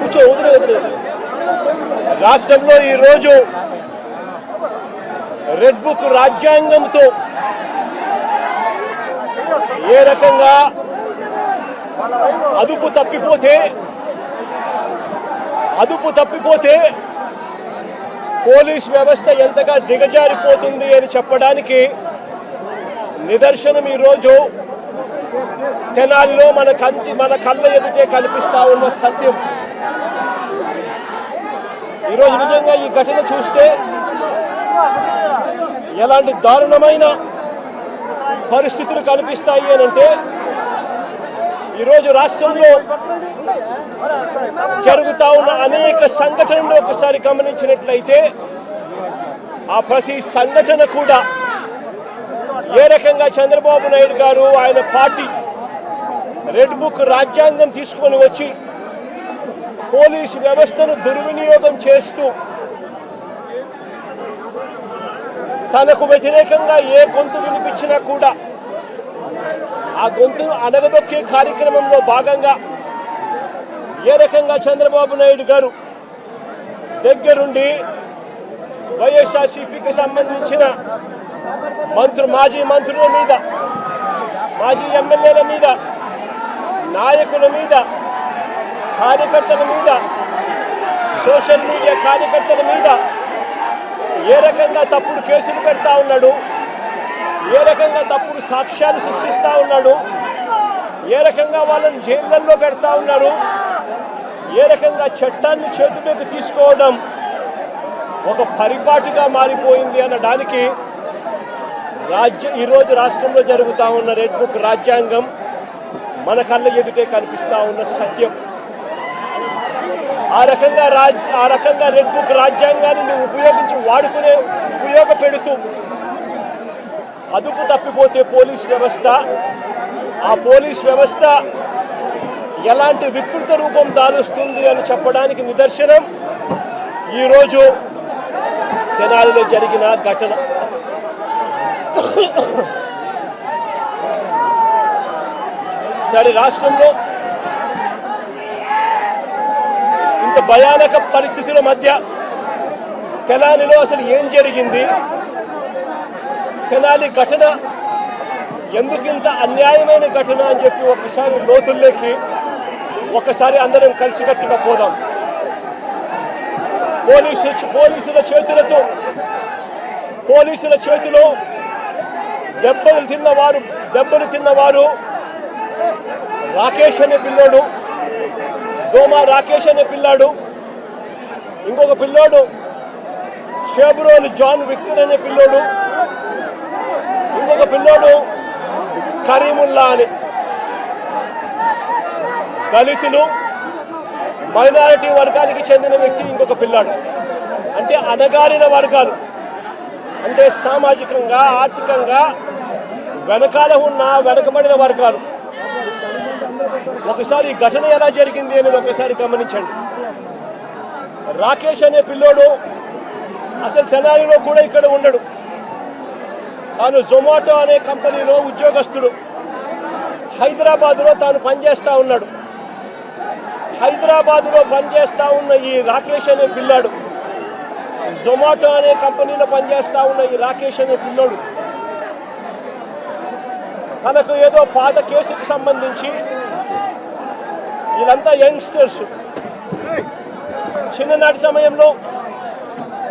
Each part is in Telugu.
కూర్చో వదిలే వదిలే. రాష్ట్రంలో ఈరోజు రెడ్ బుక్ రాజ్యాంగంతో ఏ రకంగా అదుపు తప్పిపోతే అదుపు తప్పిపోతే పోలీస్ వ్యవస్థ ఎంతగా దిగజారిపోతుంది అని చెప్పడానికి నిదర్శనం ఈరోజు తెనాలిలో మన కంటి మన కళ్ళ ఎదుటే కనిపిస్తా ఉన్న సత్యం. ఈరోజు నిజంగా ఈ ఘటన చూస్తే ఎలాంటి దారుణమైన పరిస్థితులు కనిపిస్తాయి అని అంటే ఈరోజు రాష్ట్రంలో జరుగుతా ఉన్న అనేక సంఘటనలు ఒకసారి గమనించినట్లయితే ఆ ప్రతి సంఘటన కూడా ఏ రకంగా చంద్రబాబు నాయుడు గారు ఆయన పార్టీ రెడ్ బుక్ రాజ్యాంగం తీసుకొని వచ్చి పోలీసు వ్యవస్థను దుర్వినియోగం చేస్తూ తనకు వ్యతిరేకంగా ఏ గొంతు వినిపించినా కూడా ఆ గొంతును అణగదొక్కే కార్యక్రమంలో భాగంగా ఏ రకంగా చంద్రబాబు నాయుడు గారు దగ్గరుండి వైఎస్ఆర్సీపీకి సంబంధించిన మంత్రు మాజీ మంత్రుల మీద మాజీ ఎమ్మెల్యేల మీద నాయకుల మీద కార్యకర్తల మీద సోషల్ మీడియా కార్యకర్తల మీద ఏ రకంగా తప్పుడు కేసులు పెడతా ఉన్నాడు ఏ రకంగా తప్పుడు సాక్ష్యాలు సృష్టిస్తూ ఉన్నాడు ఏ రకంగా వాళ్ళని జైళ్ళల్లో పెడతా ఉన్నారు ఏ రకంగా చట్టాన్ని చేతిలోకి తీసుకోవడం ఒక పరిపాటిగా మారిపోయింది అనడానికి రాజ్య ఈరోజు రాష్ట్రంలో జరుగుతూ ఉన్న రెడ్ బుక్ రాజ్యాంగం మన కళ్ళ ఎదుటే కనిపిస్తూ ఉన్న సత్యం. ఆ రకంగా రాజ్ ఆ రకంగా రెడ్ బుక్ రాజ్యాంగాన్ని నువ్వు ఉపయోగించి వాడుకునే ఉపయోగపెడుతూ అదుపు తప్పిపోతే పోలీస్ వ్యవస్థ. ఆ పోలీస్ వ్యవస్థ ఎలాంటి వికృత రూపం దాలుస్తుంది అని చెప్పడానికి నిదర్శనం. ఈరోజు తెనాలిలో జరిగిన ఘటన. సరే రాష్ట్రంలో ఇంత భయానక పరిస్థితుల మధ్య తెనాలిలో అసలు ఏం జరిగింది? తెనాలి ఘటన ఎందుకు ఇంత అన్యాయమైన ఘటన అని చెప్పి ఒకసారి లోతుల్లోకి ఒకసారి అందరం కలిసికట్టుగా పోదాం. పోలీసు పోలీసుల చేతులతో పోలీసుల చేతిలో దెబ్బలు తిన్నవారు దెబ్బలు తిన్నవారు. రాకేష్ అనే పిల్లోడు దోమా రాకేష్ అనే పిల్లాడు. ఇంకొక పిల్లోడు షేబ్రోలు జాన్ విక్టర్ అనే పిల్లోడు. ఇంకొక పిల్లోడు కరీముల్లా అని దళితులు. మైనారిటీ వర్గానికి చెందిన వ్యక్తి ఇంకొక పిల్లాడు. అంటే అనగారిన వర్గాలు. అంటే సామాజికంగా ఆర్థికంగా వెనకాల ఉన్న వెనకబడిన వర్గాలు. ఒకసారి ఘటన ఎలా జరిగింది అనేది ఒకసారి గమనించండి. రాకేష్ అనే పిల్లోడు అసలు తెనాలిలో కూడా ఇక్కడ ఉండడు. తాను జొమాటో అనే కంపెనీలో ఉద్యోగస్తుడు. హైదరాబాద్లో తాను పనిచేస్తూ ఉన్నాడు. హైదరాబాద్లో పనిచేస్తూ ఉన్న ఈ రాకేష్ అనే పిల్లాడు జొమాటో అనే కంపెనీలో పనిచేస్తూ ఉన్న ఈ రాకేష్ అనే పిల్లోడు తనకు ఏదో పాత కేసుకు సంబంధించి వీళ్ళంతా యంగ్స్టర్స్. చిన్ననాటి సమయంలో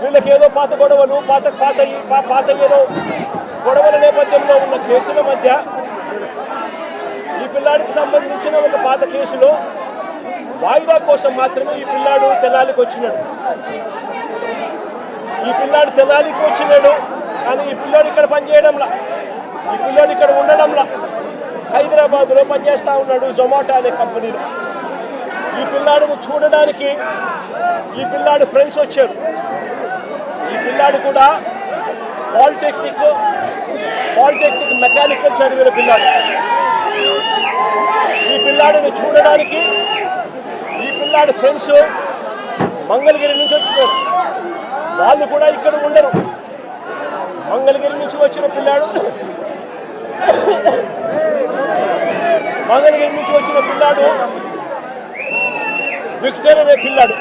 వీళ్ళకి ఏదో పాత గొడవలు పాత పాత పాత ఏదో గొడవల నేపథ్యంలో ఉన్న కేసుల మధ్య ఈ పిల్లాడికి సంబంధించిన ఒక పాత కేసులో వాయిదా కోసం మాత్రమే ఈ పిల్లాడు తెనాలికి వచ్చినాడు. ఈ పిల్లాడు తెనాలికి వచ్చినాడు కానీ ఈ పిల్లాడు ఇక్కడ పనిచేయడంలా. ఈ పిల్లాడు ఇక్కడ ఉండడంలా. హైదరాబాద్లో పనిచేస్తా ఉన్నాడు జొమాటో అనే కంపెనీలో. ఈ పిల్లాడు చూడడానికి ఈ పిల్లాడు ఫ్రెండ్స్ వచ్చారు ఈ పిల్లాడు కూడా పాలిటెక్నిక్ పాలిటెక్నిక్ మెకానికల్ చదివిన పిల్లాడు. ఈ పిల్లాడిని చూడడానికి ఈ పిల్లాడు ఫ్రెండ్స్ మంగళగిరి నుంచి వచ్చినారు. వాళ్ళు కూడా ఇక్కడ ఉండరు. మంగళగిరి నుంచి వచ్చిన పిల్లాడు మంగళగిరి నుంచి వచ్చిన పిల్లాడు. విక్టర్ అనే పిల్లాడు.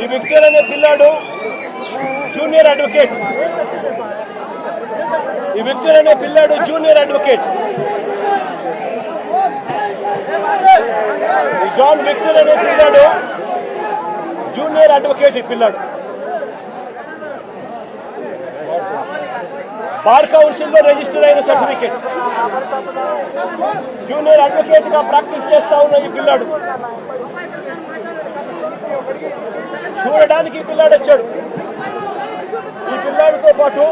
ఈ విక్టర్ అనే పిల్లాడు జూనియర్ అడ్వకేట్. ఈ విక్టర్ అనే పిల్లాడు జూనియర్ అడ్వకేట్. ఈ జాన్ విక్టర్ అనే పిల్లాడు జూనియర్ అడ్వకేట్ ఈ పిల్లాడు. బార్ కౌన్సిల్లో రిజిస్టర్ అయిన సర్టిఫికేట్. జూనియర్ అడ్వకేట్గా ప్రాక్టీస్ చేస్తా ఉన్న ఈ పిల్లాడు. చూడడానికి ఈ పిల్లాడు వచ్చాడు. ఈ పిల్లాడితో పాటు